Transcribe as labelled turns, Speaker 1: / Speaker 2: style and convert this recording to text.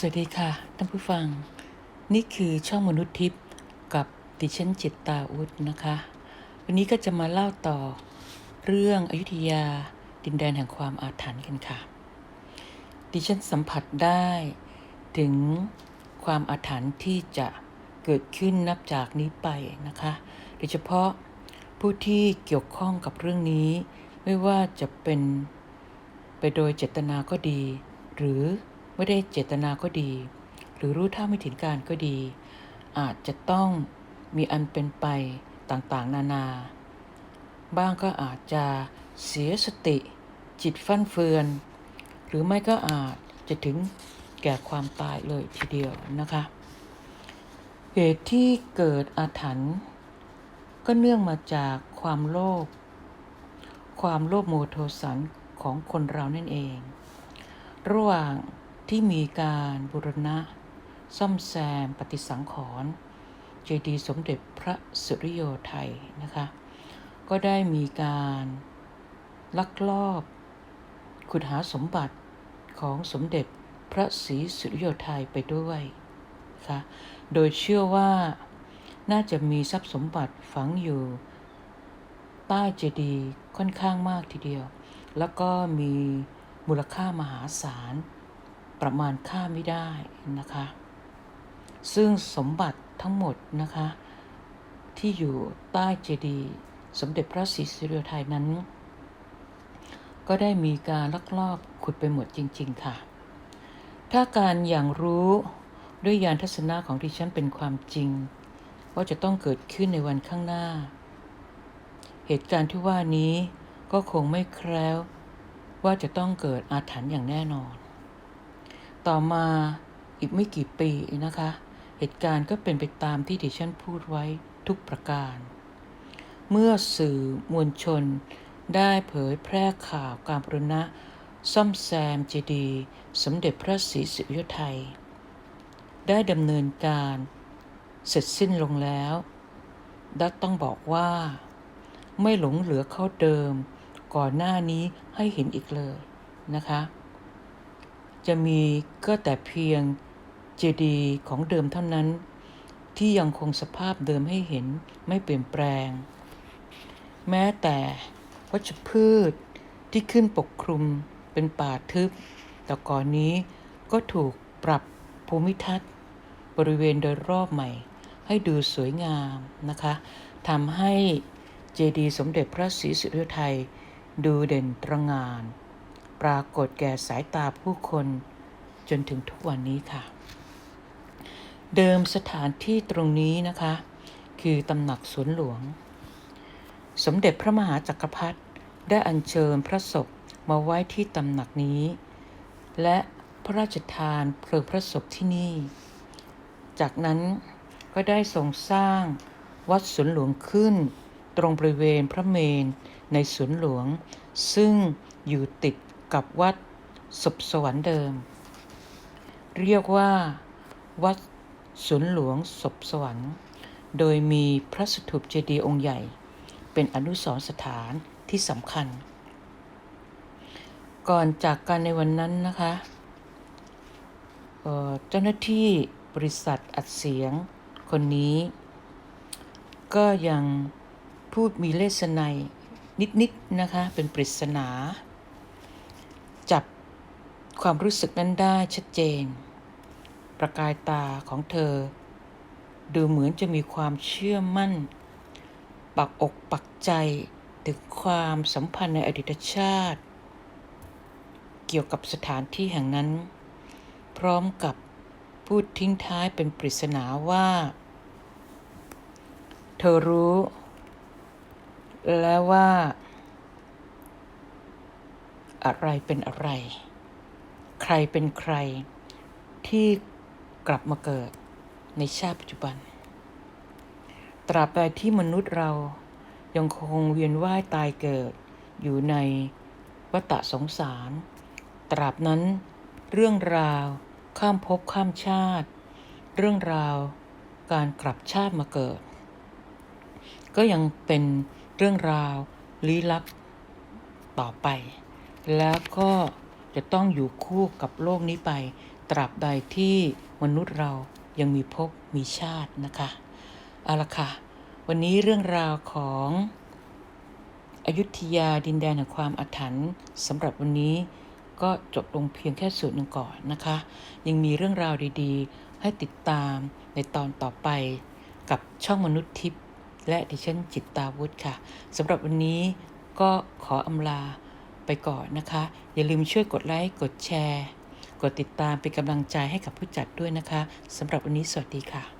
Speaker 1: สวัสดีค่ะท่านผู้ฟัง นี่คือช่องมนุษย์ทิพย์กับดิฉันจิตตาอุดนะคะ วันนี้ก็จะมาเล่าต่อเรื่องอยุธยาดินแดนแห่งความอาถรรพ์กันค่ะ ดิฉันสัมผัสได้ถึงความอาถรรพ์ที่จะเกิดขึ้นนับจากนี้ไปนะคะ โดยเฉพาะผู้ที่เกี่ยวข้องกับเรื่องนี้ ไม่ว่าจะเป็นไปโดยเจตนาก็ดี หรือ ไม่ได้เจตนาก็ดี หรือรู้เท่าไม่ถึงการก็ดี อาจจะต้องมีอันเป็นไปต่างๆ นานา บ้างก็อาจจะเสียสติ จิตฟั่นเฟือน หรือไม่ก็อาจจะถึงแก่ความตายเลยทีเดียวนะคะเหตุที่เกิดอาถรรพ์ก็เนื่องมาจากความโลภความโลภโมโทสันของคนเรานั่นเอง ระหว่าง ที่มีการบูรณะ ซ่อมแซมปฏิสังขรณ์เจดีย์สมเด็จพระสุริโยไทยนะคะ ก็ได้มีการลักลอบขุดหาสมบัติของสมเด็จพระศรีสุริโยไทยไปด้วยนะคะโดยเชื่อว่าน่าจะมีทรัพย์สมบัติฝังอยู่ ใต้เจดีย์ค่อนข้างมากทีเดียว แล้วก็มีมูลค่ามหาศาล ประมาณค่าไม่ได้นะคะ ซึ่งสมบัติทั้งหมดนะคะ ที่อยู่ใต้เจดีย์สมเด็จพระศรีสุริยไทยนั้น ก็ได้มีการลักลอบขุดไปหมดจริง ๆ ค่ะ ถ้าการอย่างรู้ด้วยยานทัศนะของดิฉันเป็นความจริง ว่าจะต้องเกิดขึ้นในวันข้างหน้า เหตุการณ์ที่ว่านี้ก็คงไม่แคล้วว่าจะต้องเกิดอาถรรพ์อย่างแน่นอน ต่อมาอีกไม่กี่ปีนะคะ เหตุการณ์ก็เป็นไปตามที่ดิฉันพูดไว้ทุกประการ เมื่อสื่อมวลชนได้เผยแพร่ข่าวการบรณะซ่อมแซมเจดีย์สมเด็จพระศรีสุริยไทยได้ดำเนินการเสร็จสิ้นลงแล้วดักต้องบอกว่า ไม่หลงเหลือเข้าเดิม ก่อนหน้านี้ให้เห็นอีกเลยนะคะ จะมีก็แต่เพียงเจดีย์ของเดิมเท่านั้น ที่ยังคงสภาพเดิมให้เห็นไม่เปลี่ยนแปลง แม้แต่วัชพืชที่ขึ้นปกคลุมเป็นป่าทึบ แต่ก่อนนี้ก็ถูกปรับภูมิทัศน์ บริเวณโดยรอบใหม่ ให้ดูสวยงามนะคะทำให้เจดีย์สมเด็จพระศรีสุริยไทยดูเด่นตระงาน ปรากฏแก่สายตาผู้คนจนถึงทุกวันนี้ค่ะ เดิมสถานที่ตรงนี้นะคะ คือตำหนักสวนหลวง สมเด็จพระมหาจักรพรรดิได้อัญเชิญพระศพมาไว้ที่ตำหนักนี้ และพระราชทานเพลิงพระศพที่นี่ จากนั้นก็ได้ทรงสร้างวัดสวนหลวงขึ้น ตรงบริเวณพระเมนในสวนหลวง ซึ่งอยู่ติด กับวัดศพสวรรค์เดิม เรียกว่า วัดสวนหลวงศพสวรรค์ โดยมีพระสถูปเจดีย์องค์ใหญ่ เป็นอนุสรสถานที่สำคัญ ก่อนจากกันในวันนั้นนะคะเจ้าหน้าที่บริษัทอัดเสียงคนนี้ ก็ยังพูดมีเลสไนยนิดๆนะคะ เป็นปริศนา จับความรู้สึกนั้นได้ชัดเจน ประกายตาของเธอ ดูเหมือนจะมีความเชื่อมั่น ปักอกปักใจถึงความสัมพันธ์ในอดีตชาติ เกี่ยวกับสถานที่แห่งนั้น พร้อมกับพูดทิ้งท้ายเป็นปริศนาว่า เธอรู้ แล้วว่า อะไรเป็นอะไร ใครเป็นใครที่กลับมาเกิดในชาติปัจจุบัน ตราบใดที่มนุษย์เรายังคงเวียนว่ายตายเกิดอยู่ในวัฏสงสาร ตราบนั้นเรื่องราวข้ามภพข้ามชาติ เรื่องราวการกลับชาติมาเกิด ก็ยังเป็นเรื่องราวลี้ลับต่อไป แล้วก็จะต้องอยู่คู่กับโลกนี้ไป ตราบใดที่มนุษย์เรายังมีภพมีชาตินะคะเอาละค่ะ วันนี้เรื่องราวของอยุธยาดินแดนแห่งความอาถรรพ์สำหรับวันนี้ก็จบลงเพียงแค่ส่วนหนึ่งก่อนนะคะ ยังมีเรื่องราวดีๆ ให้ติดตามในตอนต่อไปกับช่องมนุษย์ทิพย์และดิฉันจิตตาวุฒิค่ะสำหรับวันนี้ก็ขออำลา ไปก่อนนะคะ อย่าลืมช่วยกดไลค์ กดแชร์ กดติดตามเป็นกำลังใจให้กับผู้จัดด้วยนะคะสำหรับวันนี้สวัสดีค่ะ